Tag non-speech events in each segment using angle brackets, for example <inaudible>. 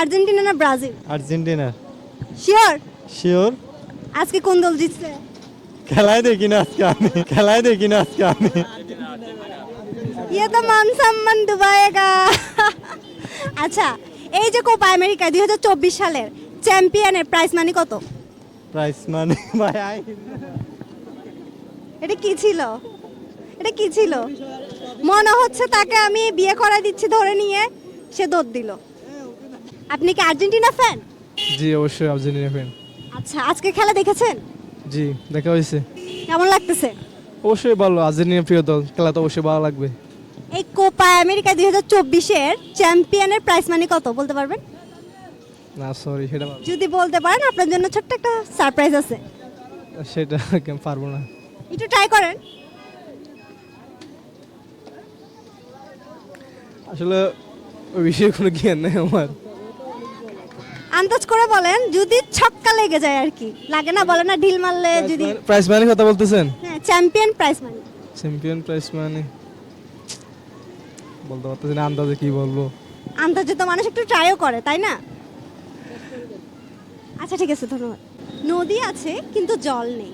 Argentina না Brazil? Argentina. Sure sure আজকে কোন দল জিতছে? খেলায় দেখি না আজকে আমি খেলায় দেখি না আজকে আমি। ইয়ে তো মান সম্মান ডুবায়েগা। আচ্ছা এই যে কোপা আমেরিকা দুই হাজার চব্বিশ সালের চ্যাম্পিয়নের প্রাইস মানি কত? প্রাইস মানি ভাই এটা কি ছিল? এটা কি ছিল? মনে হচ্ছে তাকে আমি বিয়ে করা দিচ্ছি ধরে নিয়ে সে দৌড় দিল। আপনি কি আর্জেন্টিনা ফ্যান? জি অবশ্যই আর্জেন্টিনা ফ্যান। আচ্ছা আজকে খেলা দেখেছেন? জি দেখা হয়েছে। কেমন লাগতেছে? অবশ্যই ভালো আর্জেন্টিনা প্রিয় দল খেলা তো অবশ্যই ভালো লাগবে। এই কোপা আমেরিকা দুই হাজার চব্বিশের চ্যাম্পিয়নের প্রাইস মানি কত বলতে পারবেন? না সরি সেটা যদি বলতে পারেন আপনার জন্য ছোট্ট একটা সারপ্রাইজ আছে। সেটা <laughs> কেন পারব না। একটু ট্রাই করেন। আসলে ওই বিষয়ে কোনো জ্ঞান নেই আমার। আন্দাজ করে বলেন যদি ছক্কা লেগে যায় আর কি। লাগে না বলে না ঢিল মারলে যদি প্রাইস মানি কথা বলতেছেন? হ্যাঁ champion prize money champion prize money বলতে পারতেছি না আন্দাজে কি বলব। আন্দাজে তো মানুষ একটু ট্রাইও করে তাই না? আচ্ছা ঠিক আছে ধন্যবাদ। নদী আছে কিন্তু জল নেই।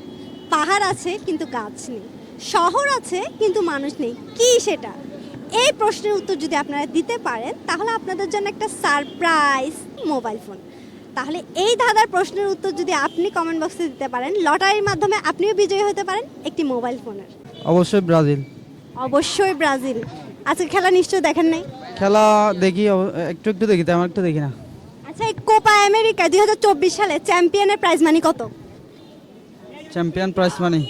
পাহাড় আছে কিন্তু গাছ নেই। শহর আছে কিন্তু মানুষ নেই। কি সেটা? এই প্রশ্নের উত্তর যদি আপনারা দিতে পারেন তাহলে আপনাদের জন্য একটা সারপ্রাইজ মোবাইল ফোন। তাহলে এই ধাঁধার প্রশ্নের উত্তর যদি আপনি কমেন্ট বক্সে দিতে পারেন লটারির মাধ্যমে আপনিও বিজয়ী হতে পারেন একটি মোবাইল ফোনের। অবশ্যই ব্রাজিল। অবশ্যই ব্রাজিল। আজকে খেলা নিশ্চয় দেখেন নাই? খেলা দেখি একটু একটু দেখি তেমন একটু দেখি না। আচ্ছা এই কোপা আমেরিকা দুই হাজার চব্বিশ সালে চ্যাম্পিয়নের প্রাইজ মানি কত? চ্যাম্পিয়ন প্রাইজ মানি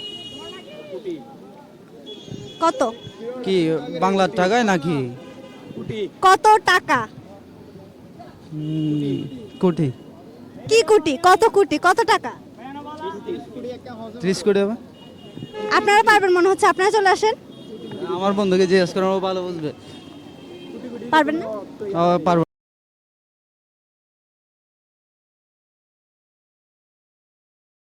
কত? কি বাংলার টাকায় নাকি? কত টাকা? কোটি। কি কোটি? কত কোটি? কত টাকা? ত্রিশ কোটি হবে। আপনারা পারবেন মনে হচ্ছে? আপনারা চলে আসেন। আমার বন্ধুকে জিজ্ঞেস করেন ও ভালো বুঝবে। পারবেন না? পারব।